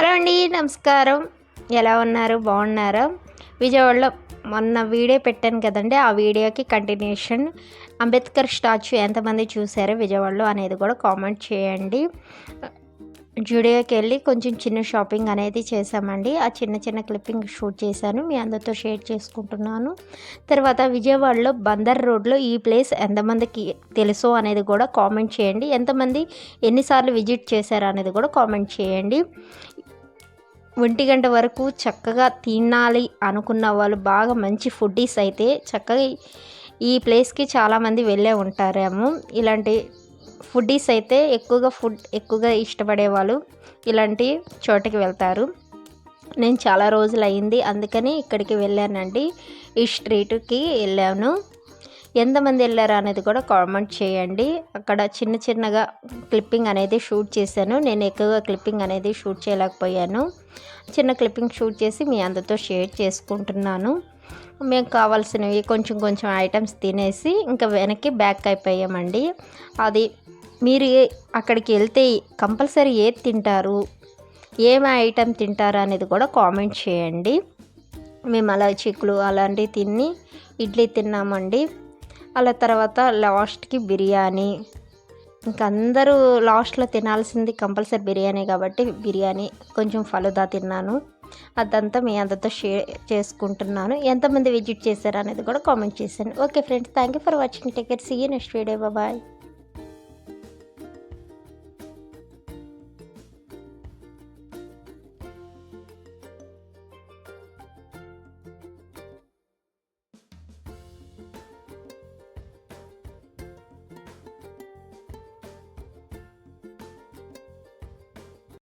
Hello అండి నమస్కారం. ఎలా ఉన్నారు? బాగున్నారా? విజయవాడలో మొన్న వీడియో పెట్టాను కదండి ఆ వీడియోకి కంటిన్యూషన్ అంబేద్కర్ స్టాచ్యూ ఎంతమంది చూసారో విజయవాడలో అనేది కూడా కామెంట్ చేయండి. జూడియోకి వెళ్ళి కొంచెం చిన్న షాపింగ్ అనేది చేశామండి. ఆ చిన్న చిన్న క్లిప్పింగ్ షూట్ చేశాను మీ అందరితో షేర్ చేసుకుంటున్నాను. తర్వాత విజయవాడలో బందర్ రోడ్లో ఈ ప్లేస్ ఎంతమందికి తెలుసో అనేది కూడా కామెంట్ చేయండి. ఎంతమంది ఎన్నిసార్లు విజిట్ చేశారు అనేది కూడా కామెంట్ చేయండి. ఒంటి గంట వరకు చక్కగా తినాలి అనుకున్న వాళ్ళు బాగా మంచి ఫుడ్డీస్ అయితే చక్కగా ఈ ప్లేస్కి చాలామంది వెళ్ళే ఉంటారేమో. ఇలాంటి ఫుడ్డీస్ అయితే ఎక్కువగా ఫుడ్ ఎక్కువగా ఇష్టపడే వాళ్ళు ఇలాంటి చోటకి వెళ్తారు. నేను చాలా రోజులు అయింది అందుకని ఇక్కడికి వెళ్ళానండి. ఈ స్ట్రీట్కి వెళ్ళాను. ఎంతమంది వెళ్ళారు అనేది కూడా కామెంట్ చేయండి. అక్కడ చిన్న చిన్నగా క్లిప్పింగ్ అనేది షూట్ చేశాను. నేను ఎక్కువగా క్లిప్పింగ్ అనేది షూట్ చేయలేకపోయాను. చిన్న క్లిప్పింగ్ షూట్ చేసి మీ అందరితో షేర్ చేసుకుంటున్నాను. మేము కావాల్సినవి కొంచెం కొంచెం ఐటమ్స్ తినేసి ఇంకా వెనక్కి బ్యాక్ అయిపోయామండి. అది మీరు అక్కడికి వెళ్తే కంపల్సరీ ఏది తింటారు? ఏమి ఐటమ్ తింటారు అనేది కూడా కామెంట్ చేయండి. మేము అలా చిక్కులు అలాంటివి తిని ఇడ్లీ తిన్నామండి. అలా తర్వాత లాస్ట్కి బిర్యానీ. ఇంక అందరూ లాస్ట్లో తినాల్సింది కంపల్సరీ బిర్యానీ కాబట్టి బిర్యానీ కొంచెం ఫలుదా తిన్నాను. అదంతా మీ అందరితో షేర్ చేసుకుంటున్నాను. ఎంతమంది విజిట్ చేశారు అనేది కూడా కామెంట్ చేశాను. Okay friends thank you for watching. Take care. See next video. Bye.